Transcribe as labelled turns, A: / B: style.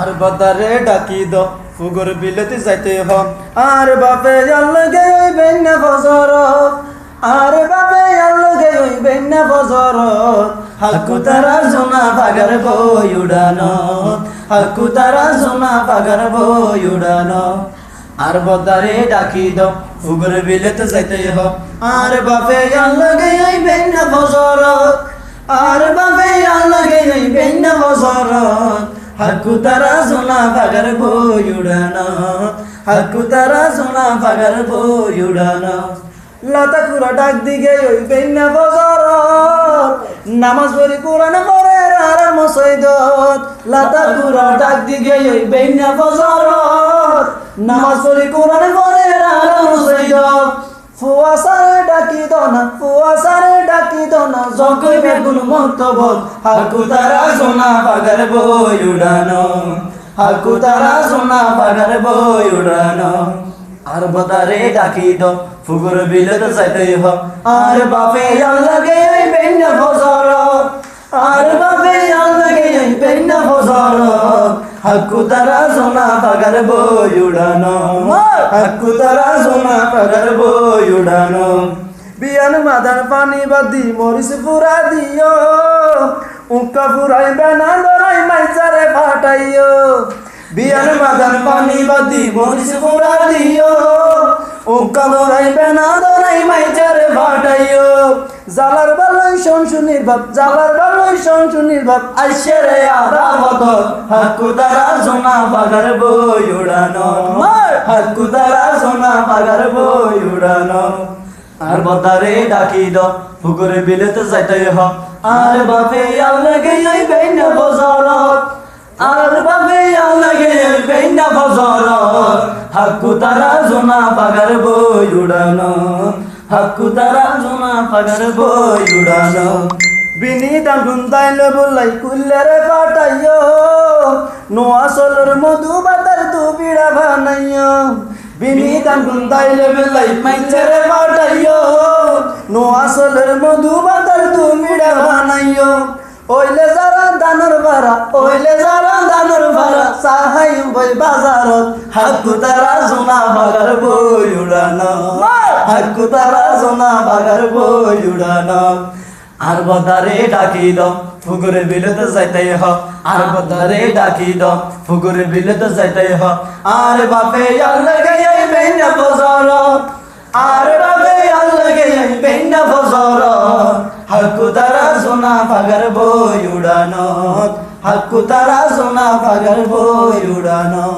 A: আর বদারে ডাকি দ ফুগর বিলেতে যাইতে হ। আর বাপে আল্লগে ওই বেন্না ফজরত, আর বাপে আল্লগে ওই বেন্না ফজরত। হাকু তারা সোনা পাগার বই উড়ানো হাকু তারা সোনা পাগার বই উড়ানো আর বদারে ডাকি দ ফুগর বিলেতে যাইতে হ। আর বাপে আল্লগে ওই বেন্না ফজরত, আর বাপে আল্লগে ওই বেন্না ফজরত। হাকু তারা সোনা পাগার বই উড়ানো, হাকু তারা সোনা পাগার বই উড়ানো। লতা কুড়া ডাক দিকে ওই বেন্না বজর নামাজ পড়ি কোরআন পড়ে আর মসজিদত লতা কুড়া ডাক দিকে ওই বেন্না বজর নামাজ পড়ি কোরআন পড়ে আর মসজিদত ফুয়াসারে ডাকি দনা ফুয়াসারে ডাকি দনা জগই বেগুন মন্তবত হাকু তারা সোনা পাগার বই উড়ানো, হাকু তারা সোনা পাগার বই উড়ানো। আর বদারে ডাকি ফুগুর বিলত যাইতে হ। আর বাপে লাগে ওই বেন্না ফজর আর বাপে লাগে ওই বেন্না ফজর হাকু তারা সোনা পাগার বই উড়ানো, হাকু তারা সোনা পাগার বই উড়ানো। বিয়ান মাদান পানি বাদি মরিস পুরা দিও উকা পুরাই বেনা দরাই মাইচারে ফাটাইও। বিয়ান মাদান পানি বাদি মরিস পুরা দিও উকা দরাই বেনা দরাই মাইচারে ফাটাইও। জালার বালই শুনির বাপ জালার বালই শুনির বাপ আইসে রে আরামত হাকু তারা সোনা বাগার বই উড়ানো। হাকু তারা সোনা বাগার বই উড়ানো। আর বদারে ডাকি দ পুকুরে বিলেতে যাইতে হ। আর বাপে আল্লাগে এই বেন্না বজারত আর বাপে আল্লাগে এই বেন্না বজারত হাকু তারা জোনা পাগার বই উড়ানো, হাকু তারা জোনা পাগার বই উড়ানো। বিনীতা গুন্দাইলে বলাই কুল্লেরে পাঠাইও নোয়া সোলর মধু বাতার তু বিড়া বানাইও বিনীতা গুন্দাইলে বেলাই মাইচারে পাঠাইও। নোয়া সোলর মধু বাতার তু বিড়া বানাইও। ওইলে যারা দানর ভাড়া ওইলে যারা দানর ভাড়া সাহাই বই বাজারত। হাকু তারা সোনা বাগার বই উড়ানো। হাকু তারা সোনা বাগার বই উড়ানো। আর বদারে ডাকি দ ফুগুরে বিলেতে যাইতে হ। আর বদারে ডাকি দ ফুগুরে বিলেতে যাইতে হ। আর বাপে বজর আর বাপে আল্লাহ গাই বেন্না বজর হাকু তারা সোনা পাগার বই উড়ানো হাকু তারা সোনা পাগার বই উড়ানো